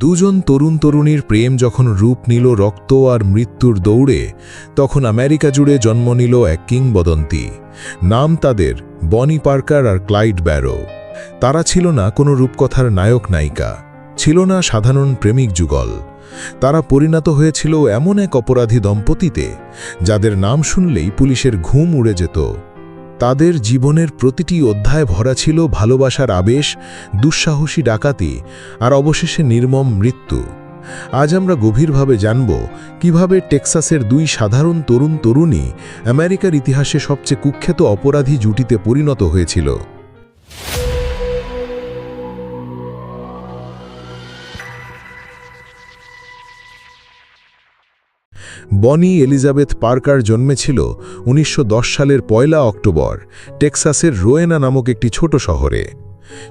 দুজন তরুণ তরুণীর প্রেম যখন রূপ নিল রক্ত আর মৃত্যুর দৌড়ে, তখন আমেরিকা জুড়ে জন্ম নিল এক কিংবদন্তি। নাম তাদের বনি পার্কার আর ক্লাইড ব্যারো। তারা ছিল না কোনো রূপকথার নায়ক নায়িকা, ছিল না সাধারণ প্রেমিক যুগল। তারা পরিণত হয়েছিল এমন এক অপরাধী দম্পতিতে, যাদের নাম শুনলেই পুলিশের ঘুম উড়ে যেত। তাদের জীবনের প্রতিটি অধ্যায় ভরা ছিল ভালোবাসার আবেশ, দুঃসাহসী ডাকাতি আর অবশেষে নির্মম মৃত্যু। আজ আমরা গভীরভাবে জানব কীভাবে টেক্সাসের দুই সাধারণ তরুণ তরুণী আমেরিকার ইতিহাসে সবচেয়ে কুখ্যাত অপরাধী জুটিতে পরিণত হয়েছিল। বনি এলিজাবেথ পার্কার জন্মেছিল উনিশশো দশ সালের পয়লা অক্টোবর, টেক্সাসের রোয়েনা নামক একটি ছোট শহরে।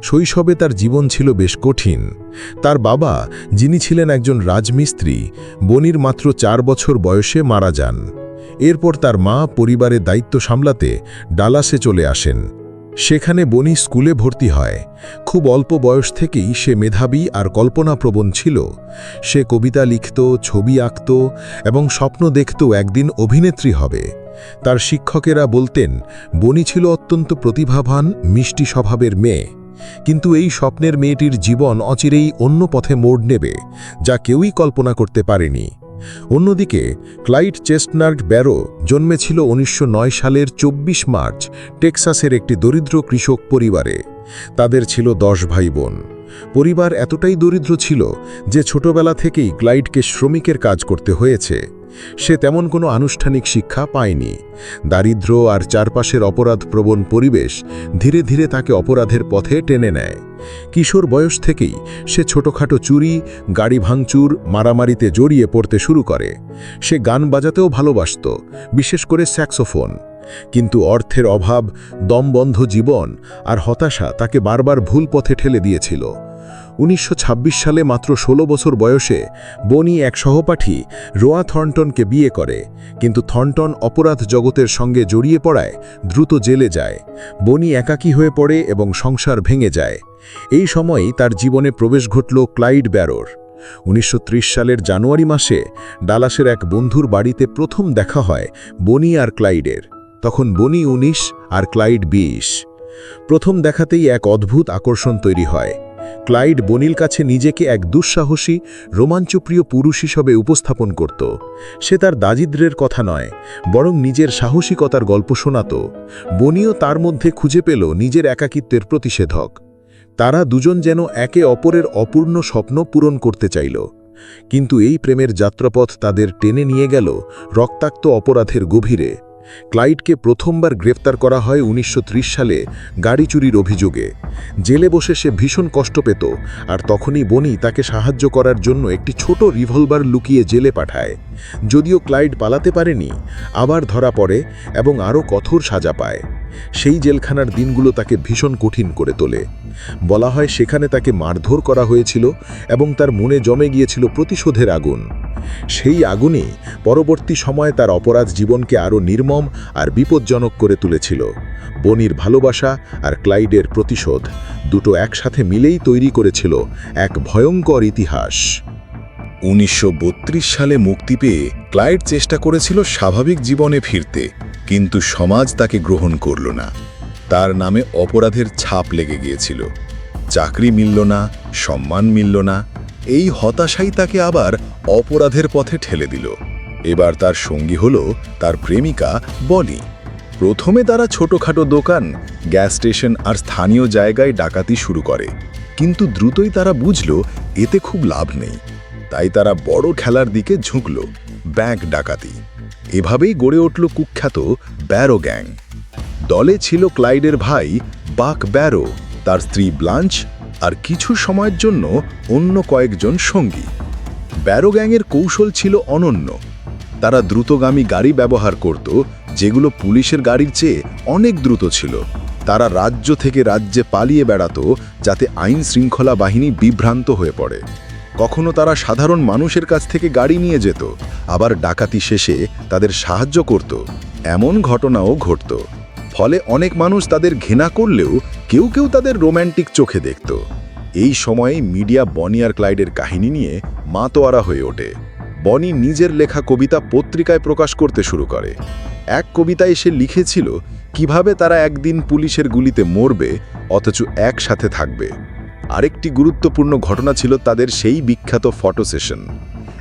শৈশবে তার জীবন ছিল বেশ কঠিন। তার বাবা, যিনি ছিলেন একজন রাজমিস্ত্রি, বনির মাত্র চার বছর বয়সে মারা যান। এরপর তার মা পরিবারের দায়িত্ব সামলাতে ডালাসে চলে আসেন। সেখানে বনি স্কুলে ভর্তি হয়। খুব অল্প বয়স থেকেই সে মেধাবী আর কল্পনাপ্রবণ ছিল। সে কবিতা লিখত, ছবি আঁকত এবং স্বপ্ন দেখত একদিন অভিনেত্রী হবে। তার শিক্ষকেরা বলতেন, বনি ছিল অত্যন্ত প্রতিভাবান, মিষ্টি স্বভাবের মেয়ে। কিন্তু এই স্বপ্নের মেয়েটির জীবন অচিরেই অন্য পথে মোড় নেবে, যা কেউই কল্পনা করতে পারেনি। অন্যদিকে ক্লাইড চেস্টনার্ড ব্যারো জন্মেছিল উনিশশো নয় সালের ২৪ মার্চ টেক্সাসের একটি দরিদ্র কৃষক পরিবারে। তাদের ছিল দশ ভাই বোন পরিবার এতটাই দরিদ্র ছিল যে ছোটবেলা থেকেই ক্লাইডকে শ্রমিকের কাজ করতে হয়েছে। সে তেমন কোনো আনুষ্ঠানিক শিক্ষা পায়নি। দারিদ্র আর চারপাশের অপরাধপ্রবণ পরিবেশ ধীরে ধীরে তাকে অপরাধের পথে টেনে নেয়। কিশোর বয়স থেকেই সে ছোটখাটো চুরি, গাড়ি ভাঙচুর, মারামারিতে জড়িয়ে পড়তে শুরু করে। সে গান বাজাতেও ভালোবাসত, বিশেষ করে স্যাক্সোফোন। কিন্তু অর্থের অভাব, দমবন্ধ জীবন আর হতাশা তাকে বারবার ভুল পথে ঠেলে দিয়েছিল। উনিশশো ছাব্বিশ সালে মাত্র ১৬ বছর বয়সে বনি এক সহপাঠী রোয়া থর্নটনকে বিয়ে করে। কিন্তু থর্নটন অপরাধ জগতের সঙ্গে জড়িয়ে পড়ায় দ্রুত জেলে যায়। বনি একাকী হয়ে পড়ে এবং সংসার ভেঙে যায়। এই সময়েই তার জীবনে প্রবেশ ঘটল ক্লাইড ব্যারোর। উনিশশো ত্রিশ সালের জানুয়ারি মাসে ডালাসের এক বন্ধুর বাড়িতে প্রথম দেখা হয় বনি আর ক্লাইডের। তখন বনি ১৯ আর ক্লাইড ২০ প্রথম দেখাতেই এক অদ্ভুত আকর্ষণ তৈরি হয়। ক্লাইড বনিল কাছে নিজেকে এক দুঃসাহসী, রোমাঞ্চপ্রিয় পুরুষ হিসেবে উপস্থাপন করত। সে তার দারিদ্র্যের কথা নয়, বরং নিজের সাহসিকতার গল্প শোনাত। বনিও তার মধ্যে খুঁজে পেল নিজের একাকিত্বের প্রতিষেধক। তারা দুজন যেন একে অপরের অপূর্ণ স্বপ্ন পূরণ করতে চাইল। কিন্তু এই প্রেমের যাত্রাপথ তাদের টেনে নিয়ে গেল রক্তাক্ত অপরাধের গভীরে। ক্লাইডকে প্রথমবার গ্রেফতার করা হয় উনিশশো ত্রিশ সালে গাড়ি চুরির অভিযোগে। জেলে বসে সে ভীষণ কষ্ট পেত আর তখনই বনি তাকে সাহায্য করার জন্য একটি ছোট রিভলভার লুকিয়ে জেলে পাঠায়। যদিও ক্লাইড পালাতে পারেনি, আবার ধরা পড়ে এবং আরও কঠোর সাজা পায়। সেই জেলখানার দিনগুলো তাকে ভীষণ কঠিন করে তোলে। বলা হয় সেখানে তাকে মারধর করা হয়েছিল এবং তার মনে জমে গিয়েছিল প্রতিশোধের আগুন। সেই আগুনে পরবর্তী সময়ে তার অপরাধ জীবনকে আরও নির্মম আর বিপজ্জনক করে তুলেছিল। বনির ভালোবাসা আর ক্লাইডের প্রতিশোধ দুটো একসাথে মিলেই তৈরি করেছিল এক ভয়ঙ্কর ইতিহাস। উনিশশো বত্রিশ সালে মুক্তি পেয়ে ক্লাইড চেষ্টা করেছিল স্বাভাবিক জীবনে ফিরতে, কিন্তু সমাজ তাকে গ্রহণ করল না। তার নামে অপরাধের ছাপ লেগে গিয়েছিল। চাকরি মিলল না, সম্মান মিলল না এই হতাশাই তাকে আবার অপরাধের পথে ঠেলে দিল। এবার তার সঙ্গী হল তার প্রেমিকা বলি। প্রথমে তারা ছোটখাটো দোকান, গ্যাস স্টেশন আর স্থানীয় জায়গায় ডাকাতি শুরু করে। কিন্তু দ্রুতই তারা বুঝল, এতে খুব লাভ নেই। তাই তারা বড় খেলার দিকে ঝুঁকল, ব্যাংক ডাকাতি। এভাবেই গড়ে উঠল কুখ্যাত ব্যারো গ্যাং। দলে ছিল ক্লাইডের ভাই বাক ব্যারো, তার স্ত্রী ব্লাঞ্চ আর কিছু সময়ের জন্য অন্য কয়েকজন সঙ্গী। ব্যারো গ্যাংয়ের কৌশল ছিল অনন্য। তারা দ্রুতগামী গাড়ি ব্যবহার করত, যেগুলো পুলিশের গাড়ির চেয়ে অনেক দ্রুত ছিল। তারা রাজ্য থেকে রাজ্যে পালিয়ে বেড়াত, যাতে আইন শৃঙ্খলা বাহিনী বিভ্রান্ত হয়ে পড়ে। কখনো তারা সাধারণ মানুষের কাছ থেকে গাড়ি নিয়ে যেত, আবার ডাকাতি শেষে তাদের সাহায্য করত। এমন ঘটনাও ঘটত। ফলে অনেক মানুষ তাদের ঘৃণা করলেও কেউ কেউ তাদের রোম্যান্টিক চোখে দেখত। এই সময়েই মিডিয়া বনি আর ক্লাইডের কাহিনী নিয়ে মাতোয়ারা হয়ে ওঠে। বনি নিজের লেখা কবিতা পত্রিকায় প্রকাশ করতে শুরু করে। এক কবিতায় সে লিখেছিল, কীভাবে তারা একদিন পুলিশের গুলিতে মরবে, অথচ একসাথে থাকবে। আরেকটি গুরুত্বপূর্ণ ঘটনা ছিল তাদের সেই বিখ্যাত ফটো সেশন।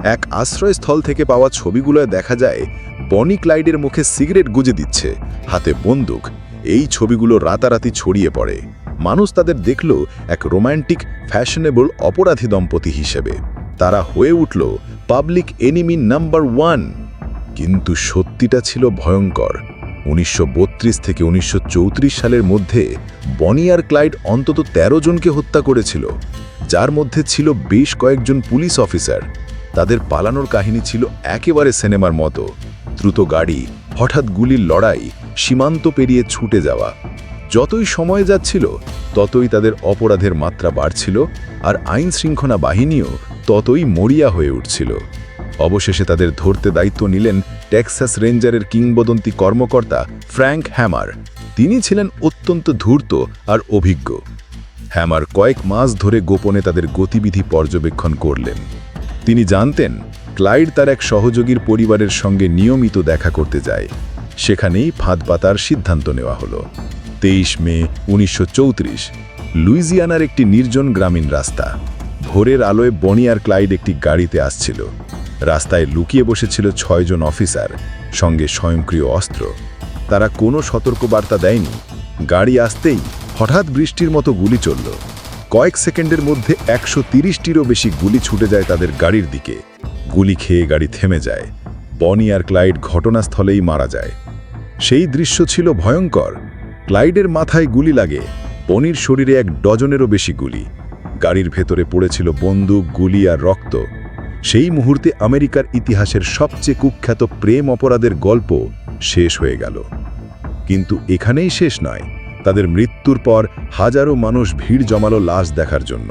এক আশ্রয়স্থল থেকে পাওয়া ছবিগুলোয় দেখা যায়, বনি ক্লাইডের মুখে সিগারেট গুজে দিচ্ছে, হাতে বন্দুক। এই ছবিগুলো রাতারাতি ছড়িয়ে পড়ে। মানুষ তাদের দেখল এক রোম্যান্টিক ফ্যাশনেবল অপরাধী দম্পতি হিসেবে। তারা হয়ে উঠল পাবলিক এনিমি নাম্বার ওয়ান। কিন্তু সত্যিটা ছিল ভয়ঙ্কর। উনিশশো বত্রিশ থেকে উনিশশো চৌত্রিশ সালের মধ্যে বনি আর ক্লাইড অন্তত ১৩ জনকে হত্যা করেছিল। যার মধ্যে ছিল বেশ কয়েকজন পুলিশ অফিসার। তাদের পালানোর কাহিনী ছিল একেবারে সিনেমার মতো। দ্রুত গাড়ি, হঠাৎ গুলির লড়াই, সীমান্ত পেরিয়ে ছুটে যাওয়া। যতই সময় যাচ্ছিল, ততই তাদের অপরাধের মাত্রা বাড়ছিল আর আইন শৃঙ্খলা বাহিনীও ততই মরিয়া হয়ে উঠছিল। অবশেষে তাদের ধরতে দায়িত্ব নিলেন টেক্সাস রেঞ্জারের কিংবদন্তি কর্মকর্তা ফ্র্যাঙ্ক হ্যামার। তিনি ছিলেন অত্যন্ত ধূর্ত আর অভিজ্ঞ। হ্যামার কয়েক মাস ধরে গোপনে তাদের গতিবিধি পর্যবেক্ষণ করলেন। তিনি জানতেন, ক্লাইড তার এক সহযোগীর পরিবারের সঙ্গে নিয়মিত দেখা করতে যায়। সেখানেই ফাঁদ পাতার সিদ্ধান্ত নেওয়া হলো। তেইশ মে, উনিশশো চৌত্রিশ, লুইজিয়ানার একটি নির্জন গ্রামীণ রাস্তা। ভোরের আলোয় বনি আর ক্লাইড একটি গাড়িতে আসছিল। রাস্তায় লুকিয়ে বসেছিল ছয়জন অফিসার, সঙ্গে স্বয়ংক্রিয় অস্ত্র। তারা কোনো সতর্কবার্তা দেয়নি। গাড়ি আসতেই হঠাৎ বৃষ্টির মতো গুলি চলল। কয়েক সেকেন্ডের মধ্যে একশো তিরিশটিরও বেশি গুলি ছুটে যায় তাদের গাড়ির দিকে। গুলি খেয়ে গাড়ি থেমে যায়। বনি আর ক্লাইড ঘটনাস্থলেই মারা যায়। সেই দৃশ্য ছিল ভয়ঙ্কর। ক্লাইডের মাথায় গুলি লাগে। বনির শরীরে এক ডজনেরও বেশি গুলি। গাড়ির ভেতরে পড়েছিল বন্দুক, গুলি আর রক্ত। সেই মুহূর্তে আমেরিকার ইতিহাসের সবচেয়ে কুখ্যাত প্রেম অপরাধের গল্প শেষ হয়ে গেল। কিন্তু এখানেই শেষ নয়। তাদের মৃত্যুর পর হাজারো মানুষ ভিড় জমালো লাশ দেখার জন্য।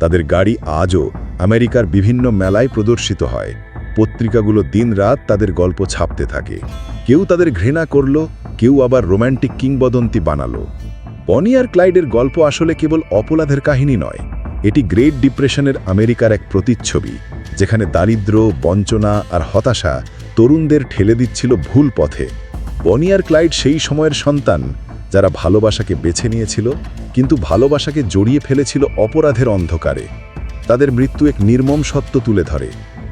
তাদের গাড়ি আজও আমেরিকার বিভিন্ন মেলায় প্রদর্শিত হয়। পত্রিকাগুলো দিনরাত তাদের গল্প ছাপতে থাকে। কেউ তাদের ঘৃণা করল, কেউ আবার রোম্যান্টিক কিংবদন্তি বানালো। বনি আর ক্লাইডের গল্প আসলে কেবল অপরাধের কাহিনী নয়, এটি গ্রেট ডিপ্রেশনের আমেরিকার এক প্রতিচ্ছবি, যেখানে দারিদ্র, বঞ্চনা আর হতাশা তরুণদের ঠেলে দিচ্ছিল ভুল পথে। বনি আর ক্লাইড সেই সময়ের সন্তান যারা ভালোবাসাকে বেছে নিয়েছিল, কিন্তু ভালোবাসাকে জড়িয়ে ফেলেছিল অপরাধের অন্ধকারে। তাদের মৃত্যু এক নির্মম সত্য তুলে ধরে।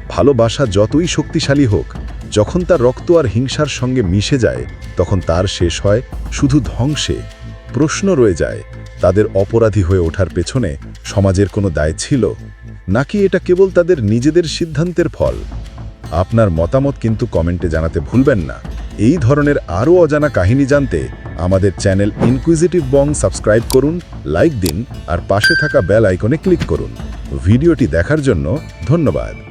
ভালোবাসা যতই শক্তিশালী হোক, যখন তার রক্ত আর হিংসার সঙ্গে মিশে যায়, তখন তার শেষ হয় শুধু ধ্বংসে। প্রশ্ন রয়ে যায়, তাদের অপরাধী হয়ে ওঠার পেছনে সমাজের কোনো দায় ছিল? নাকি এটা কেবল তাদের নিজেদের সিদ্ধান্তের ফল? আপনার মতামত কিন্তু কমেন্টে জানাতে ভুলবেন না। এই ধরনের আরও অজানা কাহিনী জানতে আমাদের চ্যানেল ইনকুইজিটিভ বং সাবস্ক্রাইব করুন, লাইক দিন, আর পাশে থাকা বেল আইকনে ক্লিক করুন। ভিডিওটি দেখার জন্য ধন্যবাদ।